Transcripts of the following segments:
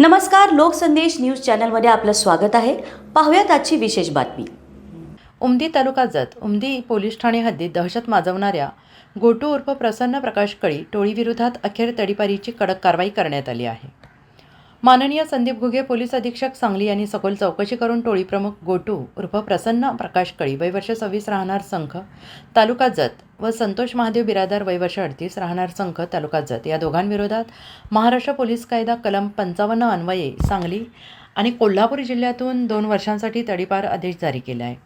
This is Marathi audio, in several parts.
नमस्कार लोकसंदेश न्यूज चॅनलमध्ये आपलं स्वागत आहे. पाहूयात आजची विशेष बातमी. उमदी तालुका जत उमदी पोलीस ठाणे हद्दीत दहशत माजवणाऱ्या गोटू उर्फ प्रसन्न प्रकाश कळी टोळीविरोधात अखेर तडीपारीची कडक कारवाई करण्यात आली आहे. माननीय संदीप घुगे पोलीस अधीक्षक सांगली यांनी सखोल चौकशी करून टोळीप्रमुख गोटू उर्फ प्रसन्न प्रकाश कळी वयवर्ष सव्वीस राहणार संघ तालुका जत व संतोष महादेव बिरादार वयवर्ष अडतीस राहणार संघ तालुका जत. या दोघांविरोधात महाराष्ट्र पोलीस कायदा कलम पंचावन्न अन्वये सांगली आणि कोल्हापूर जिल्ह्यातून दोन वर्षांसाठी तडीपार आदेश जारी केला आहे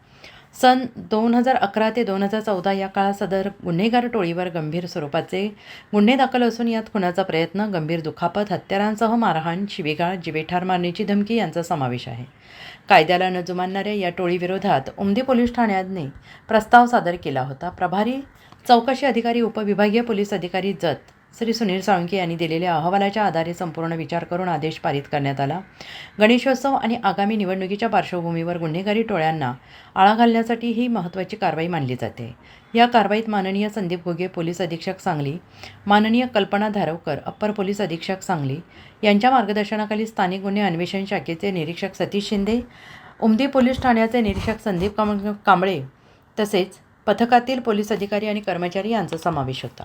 सन दोन हजार अकरा ते दोन हजार चौदा या काळात सदर गुन्हेगार टोळीवर गंभीर स्वरूपाचे गुन्हे दाखल असून यात खुनाचा प्रयत्न गंभीर दुखापत हत्यारांसह मारहाण शिवीगाळ जिवेठार मारण्याची धमकी यांचा समावेश आहे. कायद्याला न जुमानणाऱ्या या टोळीविरोधात उमदी पोलीस ठाण्याने प्रस्ताव सादर केला होता. प्रभारी चौकशी अधिकारी उपविभागीय पोलीस अधिकारी जत श्री सुनील साळुंके यांनी दिलेल्या अहवालाच्या आधारे संपूर्ण विचार करून आदेश पारित करण्यात आला. गणेशोत्सव आणि आगामी निवडणुकीच्या पार्श्वभूमीवर गुन्हेगारी टोळ्यांना आळा घालण्यासाठी ही महत्त्वाची कारवाई मानली जाते. या कारवाईत माननीय संदीप घुगे पोलीस अधीक्षक सांगली माननीय कल्पना धारवकर अप्पर पोलीस अधीक्षक सांगली यांच्या मार्गदर्शनाखाली स्थानिक गुन्हे अन्वेषण शाखेचे निरीक्षक सतीश शिंदे उमदी पोलीस ठाण्याचे निरीक्षक संदीप कांबळे तसेच पथकातील पोलीस अधिकारी आणि कर्मचारी यांचा समावेश होता.